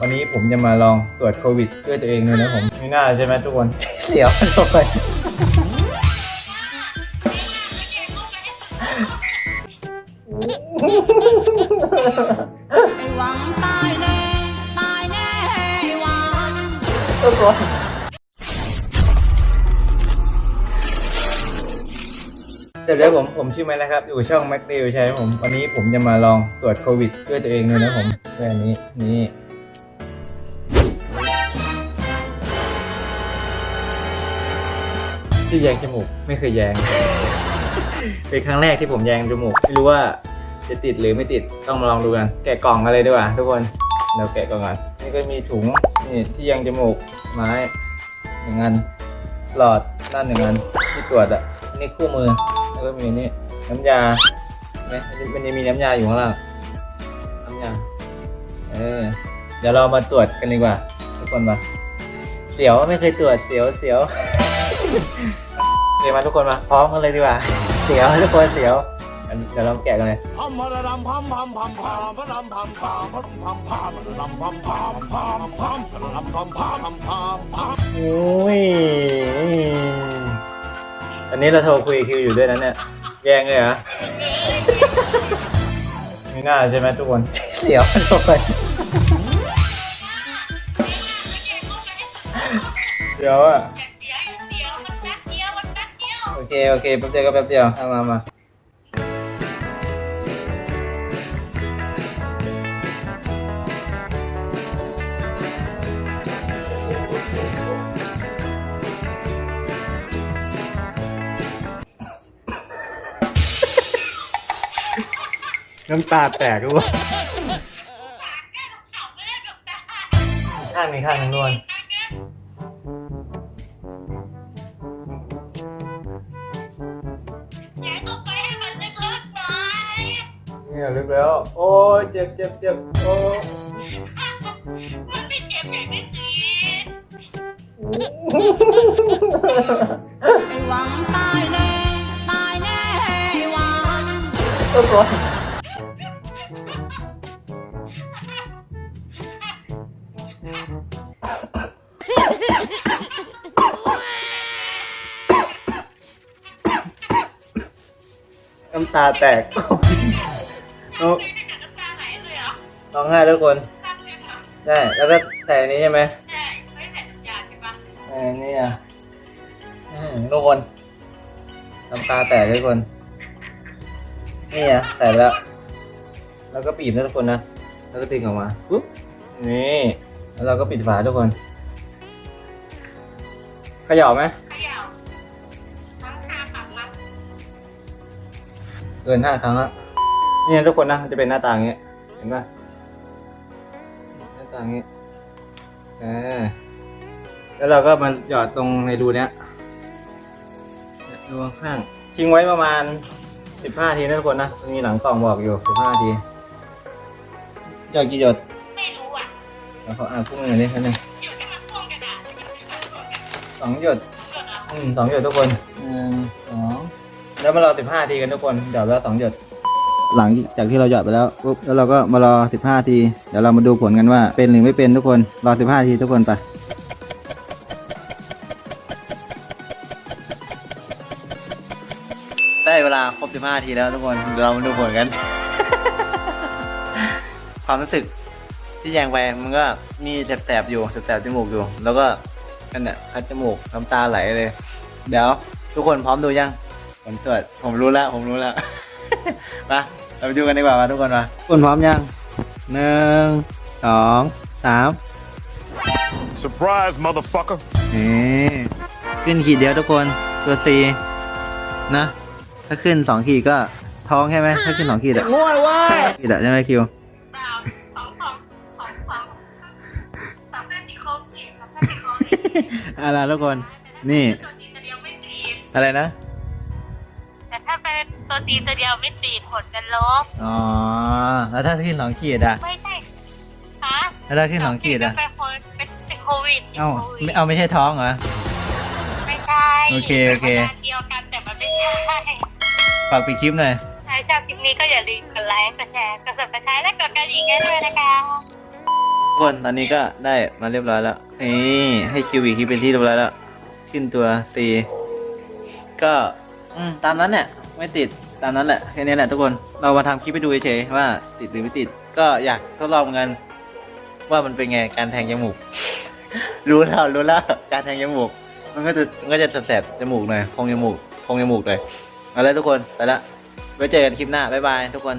วันนี้ผมจะมาลองตรวจโควิดด้วยตัวเองเลยนะผม ไม่น่าใช่ไหมทุกคน เดี๋ยวลงไปไอ้หวังตายแน่ตายแน่ไอ้หวังทุกคนเสร็จแล้วผมผมชื่อแม็กนะครับ อยู่ช่องแม็กเดลใช่ไหมผม วันนี้ผมจะมาลองตรวจโควิดด้วยตัวเองเลยนะผมด้วยอันนี้ ที่แยงจมูก ไม่เคยแยง เป็นครั้งแรกที่ผมแยงจมูก ไม่รู้ว่าจะติดหรือไม่ติด ต้องมาลองดูกัน แกะกล่องกันเลยดีกว่าทุกคนเดี๋ยวแกะกล่องกันนี่ก็มีถุงนี่ที่แยงจมูก ไม้หนึ่งอัน หลอดด้านหนึ่งอันที่ตรวจอะ นี่คู่มือ แล้วก็มีนี่น้ำยาเนี่ยมันจะมีน้ำยาอยู่ข้างล่าง น้ำยา เออ เดี๋ยวเรามาตรวจกันดีกว่า ทุกคนมาเสียวไม่เคยตรวจเสียวเสียว ดี๋ยวมาทุกคนมาพร้อมกันเลยดีกว่า เสียวทุกคนเสียวอันเดี๋ยวเราแกะกันเลยพัมพะระดำพัมพัมพัมพามพะดำพัมพามพะดำพัมพามพะดำพัมพามพามพามพะดำพัมพามพัมพามพามโอ้ยอันนี้เราโทรคุยคิวอยู่ด้วยนะเนี่ยแยงเลยเหรอไม่น่าใช่ไหมทุกคนเสียวทุกคนเดี๋ยวอะโอ เค โอเคแป๊บเดียวก็แป๊บเดียวเอามามาน้ำตาแตกทุกคนข้างนี้ข้างนึงด้วย เนี่ยลึกแล้ว โอ้ยเจ็บเจ็บเจ็บโอ้ยไอ้หวังตายแน่ตายแน่ไอ้หวังทุกคนน้ำตาแตก เอาร้องไห้ทุกคน ได้ แล้วก็ใส่อันนี้ใช่ไหมเออนี่อะอืมทุกคนน้ำตาแตกทุกคน นี่อะใส่แล้ว แล้วก็บีบนะทุกคนนะ แล้วก็ดึงออกมาปุ๊บ นี่ แล้วเราก็ปิดฝาทุกคนเขย่าไหมเกินห้าครั้งละ นี่นะทุกคนนะมันจะเป็นหน้าตาอย่างเงี้ยเห็นปะหน้าตาอย่างเงี้ยเออแล้วเราก็มาหยอดตรงในรูเนี้ยรูข้างๆทิ้งไว้ประมาณสิบห้าทีนะทุกคนนะมันมีหลังกล่องบอกอยู่สิบห้าทีหยอดกี่หยดไม่รู้อะแล้วเขาอ่านคู่มือนี่แค่นึงอยู่ที่มันพ่วงกระดาษที่มันเป็นแบบตัวกันสองหยดเกิดอะไรอืมสองหยดทุกคนหนึ่งสองแล้วมารอสิบห้าทีกันทุกคนเดี๋ยวเราสองหยด หลังจากที่เราหยอดไปแล้วปุ๊บแล้วเราก็มารอสิบห้าที เดี๋ยวเรามาดูผลกันว่าเป็นหรือไม่เป็นทุกคนรอสิบห้าทีทุกคนไปได้เวลาครบสิบห้าทีแล้วทุกคนเดี๋ยวเรามาดูผลกัน ความรู้สึกที่แยงไปมันก็มีแสบๆอยู่แสบๆจมูกอยู่ แล้วก็นั่นแหละคัดจมูกน้ำตาไหลเลย เดี๋ยว ทุกคนพร้อมดูยังผลตรวจผมรู้แล้ว ผมรู้แล้ว มา เราไปดูกันดีกว่ามาทุกคนมาทุกคนพร้อมยังหนึ่งสองสาม surprise motherfucker นี่ขึ้นขีดเดียวทุกคนตัวซีนะ ถ้าขึ้นสองขีดก็ท้องใช่ไหมถ้าขึ้นสองขีดอะง่วยว้ายขีดอะใช่ไหมคิวเปล่าสองสองสองสองสามแปดสี่โคเก็บสามแปดสี่โคเก็บอะไรทุกคน นี่ตัวจีนตัวเดียวไม่ตีดอะไรนะแตัวจีตัวเดียวไม่ตีดผลเป็นลบอ๋อ แล้วถ้าขึ้นสองขีดอะไม่ใช่ฮะแล้วถ้าขึ้นสองขีดอะเป็นโควิดเป็นเป็นโควิดเอ้าป็นโควิดไม่เอาไม่ใช่ท้องเหรอ ไม่ใช่โอเคโอเคเดียวกันแต่มันไม่ใช่ฝากปิดคลิปหน่อยใครชอบคลิปนี้ก็อย่าลืมกดไลค์กดแชร์กด subscribe และกดกระดิ่งให้ด้วยนะคะทุกคนตอนนี้ก็ได้มาเรียบร้อยแล้วนี่ให้คิวอีกทีเป็นที่เรียบร้อยแล้ว ขึ้นตัวซีก็ตามนั้นเนี่ย ไม่ติดตามนั้นแหละแค่นี้แหละทุกคนเรามาทำคลิปไปดูเฉยว่าติดหรือไม่ติด ก็อยากทดลองกัน ว่ามันเป็นไงการแทงจมูก รู้แล้วรู้แล้วการแทงจมูก มันก็จะมันก็จะแสบจมูกหน่อยพองจมูกพองจมูกเลยเอาละทุกคนไปละไว้เจอกันคลิปหน้าบ๊ายบายทุกคน